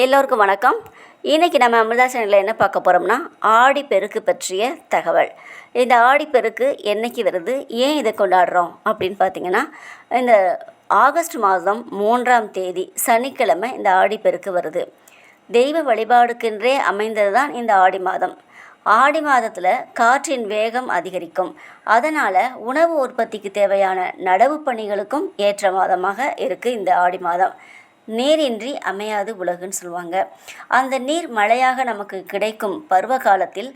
எல்லோருக்கும் வணக்கம். இன்றைக்கி நம்ம அமிர்தா சேனலில் என்ன பார்க்க போகிறோம்னா ஆடிப்பெருக்கு பற்றிய தகவல். இந்த ஆடிப்பெருக்கு என்னைக்கு வருது ஏன் இதை கொண்டாடுறோம் அப்படின்னு பார்த்தீங்கன்னா இந்த ஆகஸ்ட் மாதம் மூன்றாம் தேதி சனிக்கிழமை இந்த ஆடிப்பெருக்கு வருது. தெய்வ வழிபாடுக்கென்றே அமைந்தது தான் இந்த ஆடி மாதம். ஆடி மாதத்தில் காற்றின் வேகம் அதிகரிக்கும். அதனால் உணவு உற்பத்திக்கு தேவையான நடவு பணிகளுக்கும் ஏற்ற மாதமாக இருக்குது இந்த ஆடி மாதம். நீரின்றி அமையாது உலகுன்னு சொல்லுவாங்க. அந்த நீர் மழையாக நமக்கு கிடைக்கும் பருவ காலத்தில்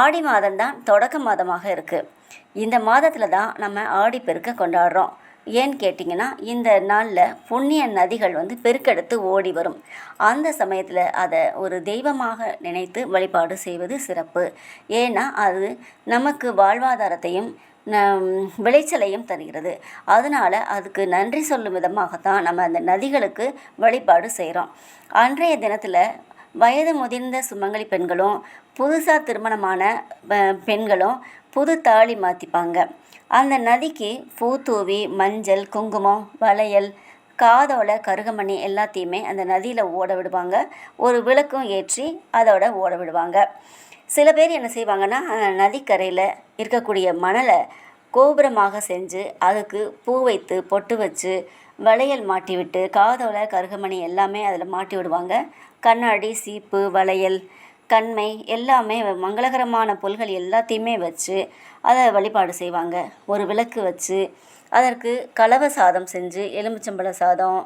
ஆடி மாதம்தான் தொடக்க மாதமாக இருக்குது இந்த மாதத்தில் தான் நம்ம ஆடி பெருக்க கொண்டாடுறோம். ஏன்னு கேட்டிங்கன்னா இந்த நாளில் புண்ணிய நதிகள் வந்து பெருக்கெடுத்து ஓடி வரும். அந்த சமயத்தில் அதை ஒரு தெய்வமாக நினைத்து வழிபாடு செய்வது சிறப்பு. ஏன்னா அது நமக்கு வாழ்வாதாரத்தையும் விளைச்சலையும் தருகிறது. அதனால் அதுக்கு நன்றி சொல்லும் விதமாகத்தான் நம்ம அந்த நதிகளுக்கு வழிபாடு செய்கிறோம் அன்றைய தினத்தில் வயது முதிர்ந்த சுமங்கலி பெண்களும் புதுசாக திருமணமான பெண்களும் புது தாலி மாற்றிப்பாங்க அந்த நதிக்கு பூ தூவி மஞ்சள் குங்குமம் வளையல் காதோட கருகமணி எல்லாத்தையுமே அந்த நதியில் ஓட விடுவாங்க. ஒரு விளக்கும் ஏற்றி அதோட ஓட விடுவாங்க. சில பேர் என்ன செய்வாங்கன்னா நதிக்கரையில் இருக்கக்கூடிய மணலை கோபுரமாக செஞ்சு அதுக்கு பூ வைத்து பொட்டு வச்சு வளையல் மாட்டி விட்டு காதோல கருகமணி எல்லாமே அதில் மாட்டி விடுவாங்க. கண்ணாடி சீப்பு வளையல் கண்மை எல்லாமே மங்களகரமான பொருள்கள் எல்லாத்தையுமே வச்சு அதை வழிபாடு செய்வாங்க. ஒரு விளக்கு வச்சு அதற்கு கலவை சாதம் செஞ்சு எலுமிச்சம்பழ சாதம்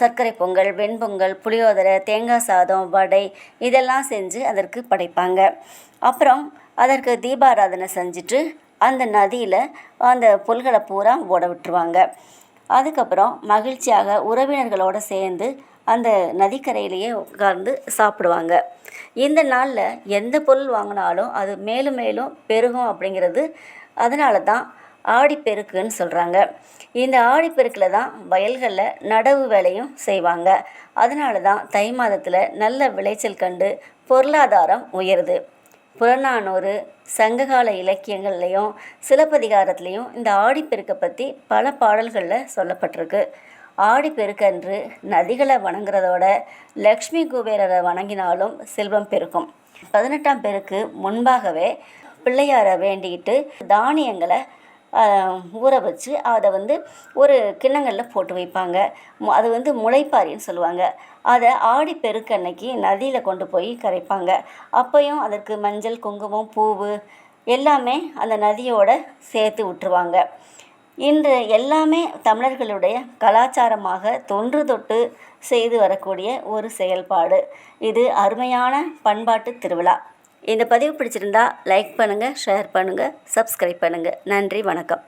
சர்க்கரை பொங்கல் வெண்பொங்கல் புளியோதரை தேங்காய் சாதம் வடை இதெல்லாம் செஞ்சு அதற்கு படைப்பாங்க. அப்புறம் அதற்கு தீபாராதனை செஞ்சுட்டு அந்த நதியில் அந்த புல்களை பூரா ஓட விட்டுருவாங்க. அதுக்கப்புறம் மகிழ்ச்சியாக உறவினர்களோடு சேர்ந்து அந்த நதிக்கரையிலேயே உட்கார்ந்து சாப்பிடுவாங்க. இந்த நாளில் எந்த பொருள் வாங்கினாலும் அது மேலும் மேலும் பெருகும் அப்படிங்கிறது அதனால தான் ஆடிப்பெருக்குன்னு சொல்கிறாங்க இந்த ஆடிப்பெருக்கில் தான் வயல்களில் நடவு வேலையும் செய்வாங்க. அதனால தான் தை மாதத்தில் நல்ல விளைச்சல் கண்டு பொருளாதாரம் உயருது. புறநானூறு சங்ககால இலக்கியங்கள்லேயும் சிலப்பதிகாரத்துலேயும் இந்த ஆடிப்பெருக்கை பற்றி பல பாடல்களில் சொல்லப்பட்டிருக்கு. ஆடிப்பெருக்கன்று நதிகளை வணங்குறதோட லக்ஷ்மி குபேரரை வணங்கினாலும் செல்வம் பெருக்கும். பதினெட்டாம் பெருக்கு முன்பாகவே பிள்ளையாரை வேண்டிக்கிட்டு தானியங்களை ஊற வச்சு அதை வந்து ஒரு கிண்ணங்களில் போட்டு வைப்பாங்க. அது வந்து முளைப்பாரின்னு சொல்லுவாங்க. அதை ஆடி பெருக்கன்னைக்கு நதியில் கொண்டு போய் கரைப்பாங்க. அப்பையும் அதற்கு மஞ்சள் குங்குமம் பூவு எல்லாமே அந்த நதியோட சேர்த்து விட்டுருவாங்க. இன்று எல்லாமே தமிழர்களுடைய கலாச்சாரமாக தொன்று தொட்டு செய்து வரக்கூடிய ஒரு செயல்பாடு. இது அருமையான பண்பாட்டு திருவிழா. இந்த பதிவு பிடிச்சிருந்தா லைக் பண்ணுங்கள் ஷேர் பண்ணுங்கள் சப்ஸ்கிரைப் பண்ணுங்கள் நன்றி வணக்கம்.